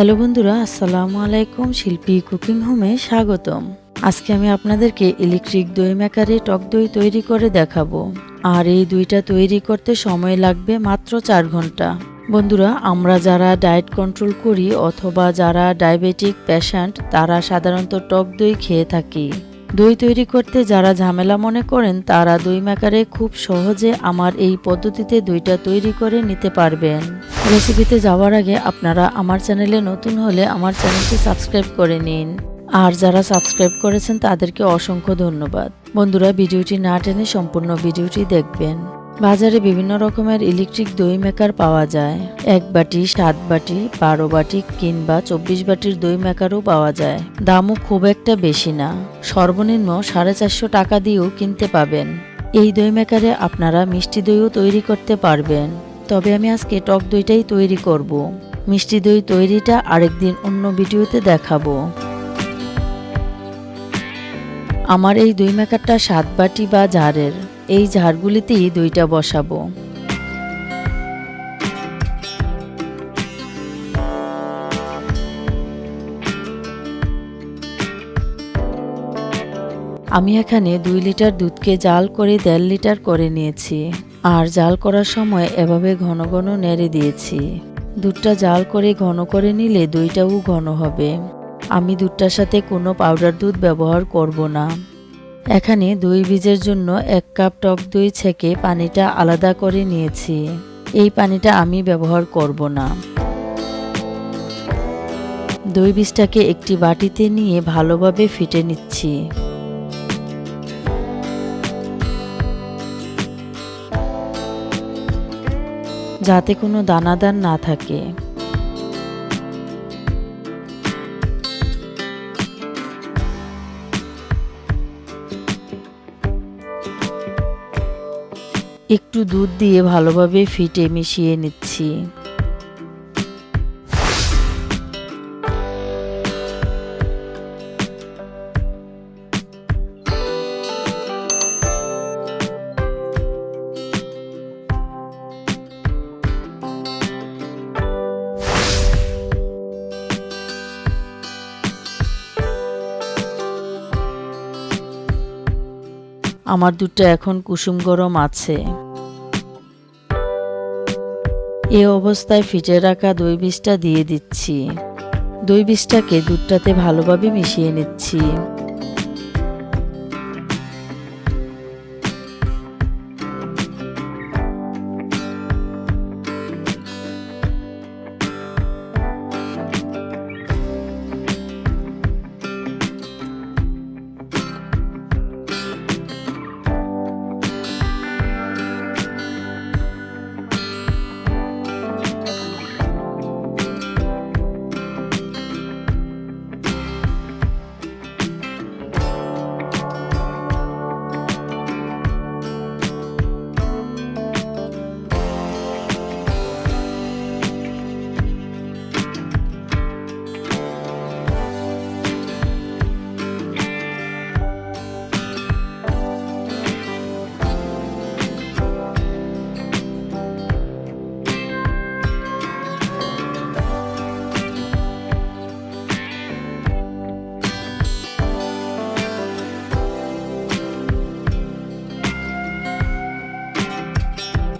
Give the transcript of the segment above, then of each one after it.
Hello বন্ধুরা, আসসালামু আলাইকুম, শিল্পী কুকিং হোমে স্বাগতম। আজকে আমি আপনাদেরকে ইলেকট্রিক দই মেকারে টক দই তৈরি করে দেখাবো। আর এই দুইটা তৈরি করতে সময় লাগবে মাত্র চার ঘণ্টা। বন্ধুরা, আমরা যারা ডায়েট কন্ট্রোল করি অথবা যারা ডায়াবেটিক পেশেন্ট, তারা সাধারণত টক দই খেয়ে থাকি। দই তৈরি করতে যারা ঝামেলা মনে করেন, তারা দই মেকারে খুব সহজে আমার এই পদ্ধতিতে দইটা তৈরি করে নিতে পারবেন। রেসিপিতে যাওয়ার আগে আপনারা আমার চ্যানেলে নতুন হলে আমার চ্যানেলটি সাবস্ক্রাইব করে নিন। আর যারা সাবস্ক্রাইব করেছেন, তাদেরকে অসংখ্য ধন্যবাদ। বন্ধুরা, ভিডিওটি না টেনে সম্পূর্ণ ভিডিওটি দেখবেন। বাজারে বিভিন্ন রকমের ইলেকট্রিক দই মেকার পাওয়া যায়। এক বাটি, সাত বাটি, বারো বাটি কিংবা চব্বিশ বাটির দই মেকারও পাওয়া যায়। দামও খুব একটা বেশি না। সর্বনিম্ন সাড়ে চারশো টাকা দিয়েও কিনতে পাবেন। এই দই মেকারে আপনারা মিষ্টি দইও তৈরি করতে পারবেন। তবে আমি আজকে টক দইটাই তৈরি করব। মিষ্টি দই তৈরিটা আরেকদিন অন্য ভিডিওতে দেখাবো। আমার এই দই মেকারটা সাত বাটি বা ঝাড়ের এই ঝাড়গুলিতেই দইটা বসাবো। আমি এখানে দুই লিটার দুধকে জাল করে দেড় লিটার করে নিয়েছি, আর জাল করার সময় এভাবে ঘন ঘন নেড়ে দিয়েছি। দুধটা জাল করে ঘন করে নিলে দইটাও ঘন হবে। আমি দুধটার সাথে কোনো পাউডার দুধ ব্যবহার করব না। এখানে দই বীজের জন্য এক কাপ টক দই ছেঁকে পানিটা আলাদা করে নিয়েছি। এই পানিটা আমি ব্যবহার করব না। দই বীজটাকে একটি বাটিতে নিয়ে ভালোভাবে ফিটে নিচ্ছি। যাতে কোনো দানাদার না থাকে। একটু দুধ দিয়ে ভালোভাবে ফিটে মিশিয়ে নিচ্ছি। আমার দুধটা এখন কুসুম গরম আছে। এ অবস্থায় ফিটে রাখা দই বীজটা দিয়ে দিচ্ছি। দই বীজটাকে দুধটাতে ভালোভাবে মিশিয়ে নিচ্ছি।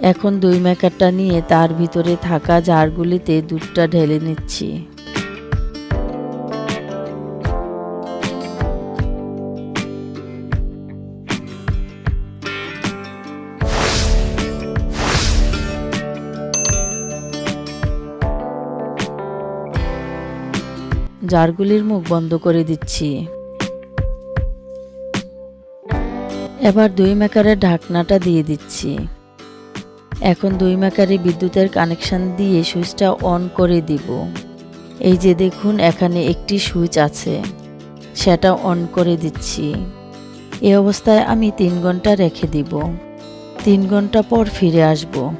এখন দই মেকারটা নিয়ে তার ভিতরে থাকা জারগুলিতে দুধটা ঢেলে নিচ্ছি। জারগুলির মুখ বন্ধ করে দিচ্ছি। এবার দই মেকারের ঢাকনাটা দিয়ে দিচ্ছি। এখন দুই মেকারে বিদ্যুতের কানেকশন দিয়ে সুইচটা অন করে দিব। এই যে দেখুন, এখানে একটি সুইচ আছে। সেটা অন করে দিচ্ছি। এ অবস্থায় আমি তিন ঘণ্টা রেখে দিব। তিন ঘণ্টা পর ফিরে আসব।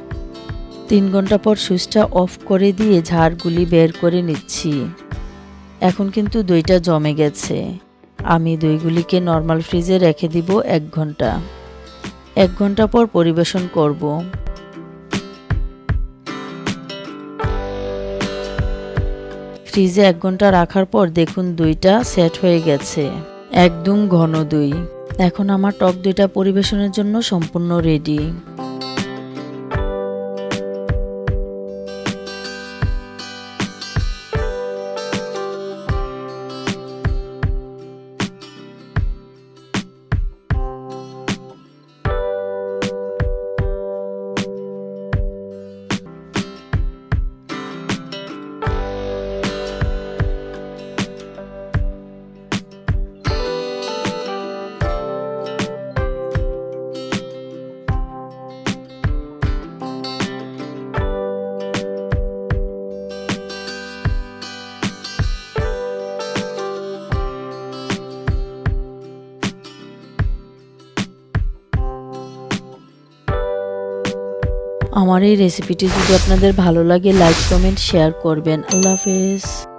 তিন ঘণ্টা পর সুইচটা অফ করে দিয়ে ঝাড়গুলি বের করে নিচ্ছি। এখন কিন্তু দইটা জমে গেছে। আমি দইগুলিকে নর্মাল ফ্রিজে রেখে দিব এক ঘণ্টা। এক ঘণ্টা পর পরিবেশন করব। ফ্রিজে এক ঘণ্টা রাখার পর দেখুন দুইটা সেট হয়ে গেছে। একদম ঘন দুই। এখন আমার টক দুইটা পরিবেশনের জন্য সম্পূর্ণ রেডি আমার এই রেসিপিটি যদি আপনাদের ভালো লাগে লাইক কমেন্ট শেয়ার করবেন। আল্লাহ হাফেজ।